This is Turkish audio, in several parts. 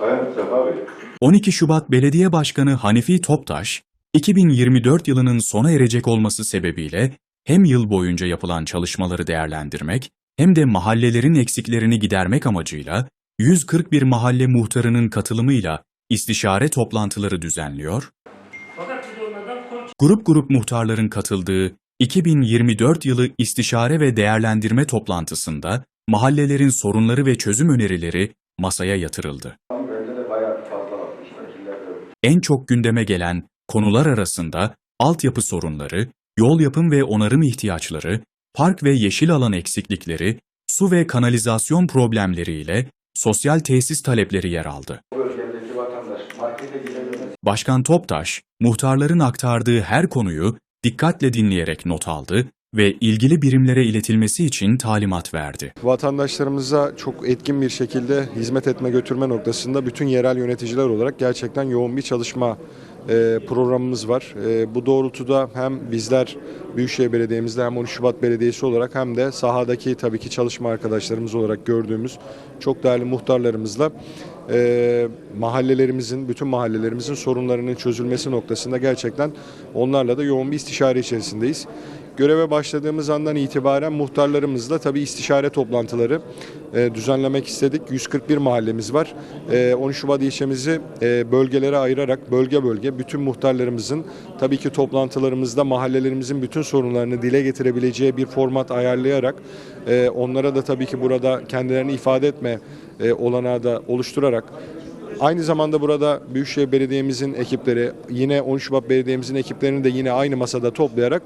Bayan Sefa Bey. 12 Şubat Belediye Başkanı Hanifi Toptaş, 2024 yılının sona erecek olması sebebiyle hem yıl boyunca yapılan çalışmaları değerlendirmek hem de mahallelerin eksiklerini gidermek amacıyla 141 mahalle muhtarının katılımıyla istişare toplantıları düzenliyor, grup grup muhtarların katıldığı 2024 yılı istişare ve değerlendirme toplantısında mahallelerin sorunları ve çözüm önerileri masaya yatırıldı. En çok gündeme gelen konular arasında altyapı sorunları, yol yapım ve onarım ihtiyaçları, park ve yeşil alan eksiklikleri, su ve kanalizasyon problemleriyle sosyal tesis talepleri yer aldı. Başkan Toptaş, muhtarların aktardığı her konuyu dikkatle dinleyerek not aldı ve ilgili birimlere iletilmesi için talimat verdi. Vatandaşlarımıza çok etkin bir şekilde hizmet etme götürme noktasında bütün yerel yöneticiler olarak gerçekten yoğun bir çalışma e, programımız var. E, bu doğrultuda hem bizler Büyükşehir Belediye'mizde hem 13 Şubat Belediyesi olarak hem de sahadaki tabii ki çalışma arkadaşlarımız olarak gördüğümüz çok değerli muhtarlarımızla e, mahallelerimizin, bütün mahallelerimizin sorunlarının çözülmesi noktasında gerçekten onlarla da yoğun bir istişare içerisindeyiz. Göreve başladığımız andan itibaren muhtarlarımızla tabii istişare toplantıları e, düzenlemek istedik. 141 mahallemiz var. E, 13 Şubat ilçemizi e, bölgelere ayırarak bölge bölge bütün muhtarlarımızın tabii ki toplantılarımızda mahallelerimizin bütün sorunlarını dile getirebileceği bir format ayarlayarak e, onlara da tabii ki burada kendilerini ifade etme e, olanağı da oluşturarak Aynı zamanda burada Büyükşehir Belediye'mizin ekipleri, yine 13 Şubat Belediye'mizin ekiplerini de yine aynı masada toplayarak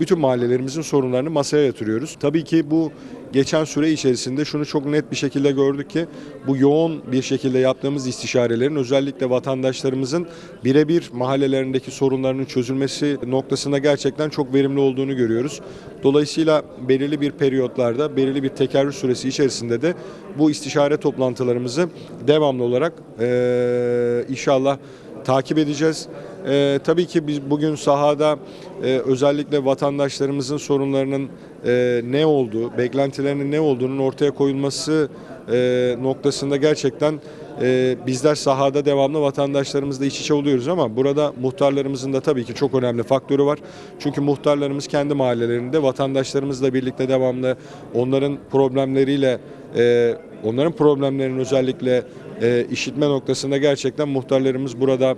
bütün mahallelerimizin sorunlarını masaya yatırıyoruz. Tabii ki bu geçen süre içerisinde şunu çok net bir şekilde gördük ki bu yoğun bir şekilde yaptığımız istişarelerin özellikle vatandaşlarımızın birebir mahallelerindeki sorunlarının çözülmesi noktasında gerçekten çok verimli olduğunu görüyoruz. Dolayısıyla belirli bir periyotlarda, belirli bir tekerrür süresi içerisinde de bu istişare toplantılarımızı devamlı olarak eee, inşallah takip edeceğiz. Eee, tabii ki biz bugün sahada eee, özellikle vatandaşlarımızın sorunlarının eee, ne olduğu, beklentilerinin ne olduğunun ortaya koyulması eee, noktasında gerçekten eee, bizler sahada devamlı vatandaşlarımızla iç içe oluyoruz ama burada muhtarlarımızın da tabii ki çok önemli faktörü var. Çünkü muhtarlarımız kendi mahallelerinde vatandaşlarımızla birlikte devamlı onların problemleriyle eee, onların problemlerinin özellikle e, işitme noktasında gerçekten muhtarlarımız burada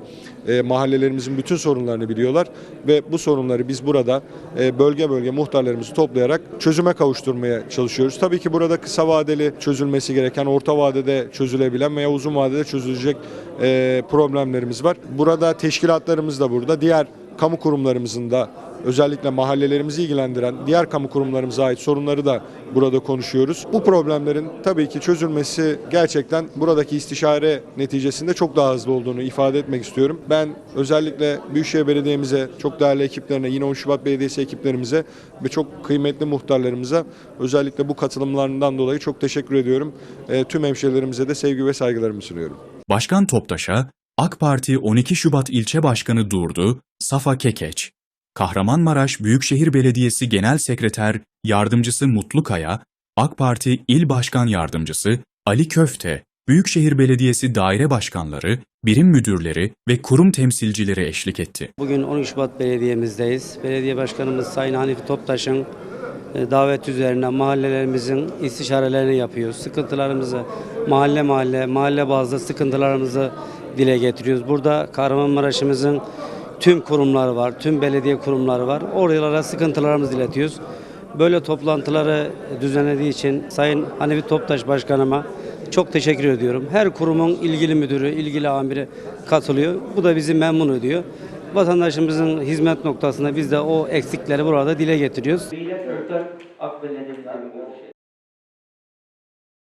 e, mahallelerimizin bütün sorunlarını biliyorlar ve bu sorunları biz burada e, bölge bölge muhtarlarımızı toplayarak çözüme kavuşturmaya çalışıyoruz. Tabii ki burada kısa vadeli çözülmesi gereken, orta vadede çözülebilen veya uzun vadede çözülecek e, problemlerimiz var. Burada teşkilatlarımız da burada, diğer kamu kurumlarımızın da özellikle mahallelerimizi ilgilendiren diğer kamu kurumlarımıza ait sorunları da burada konuşuyoruz. Bu problemlerin tabii ki çözülmesi gerçekten buradaki istişare neticesinde çok daha hızlı olduğunu ifade etmek istiyorum. Ben özellikle Büyükşehir Belediye'mize, çok değerli ekiplerine, yine 13 Şubat Belediyesi ekiplerimize ve çok kıymetli muhtarlarımıza özellikle bu katılımlarından dolayı çok teşekkür ediyorum. E, tüm hemşehrilerimize de sevgi ve saygılarımı sunuyorum. Başkan Toptaş'a AK Parti 12 Şubat İlçe Başkanı Durdu, Safa Kekeç, Kahramanmaraş Büyükşehir Belediyesi Genel Sekreter Yardımcısı Mutlu Kaya, AK Parti İl Başkan Yardımcısı Ali Köfte, Büyükşehir Belediyesi daire başkanları, birim müdürleri ve kurum temsilcileri eşlik etti. Bugün 13 Şubat Belediye'mizdeyiz. Belediye Başkanımız Sayın Hanifi Toptaş'ın e, davet üzerine mahallelerimizin istişarelerini yapıyoruz. Sıkıntılarımızı mahalle mahalle, mahalle bazlı sıkıntılarımızı dile getiriyoruz. Burada Kahramanmaraş'ımızın tüm kurumları var, tüm belediye kurumları var. Oralara sıkıntılarımızı iletiyoruz. Böyle toplantıları düzenlediği için Sayın Hanifi Toptaş Başkanıma çok teşekkür ediyorum. Her kurumun ilgili müdürü, ilgili amiri katılıyor. Bu da bizi memnun ediyor. Vatandaşımızın hizmet noktasında biz de o eksikleri burada dile getiriyoruz.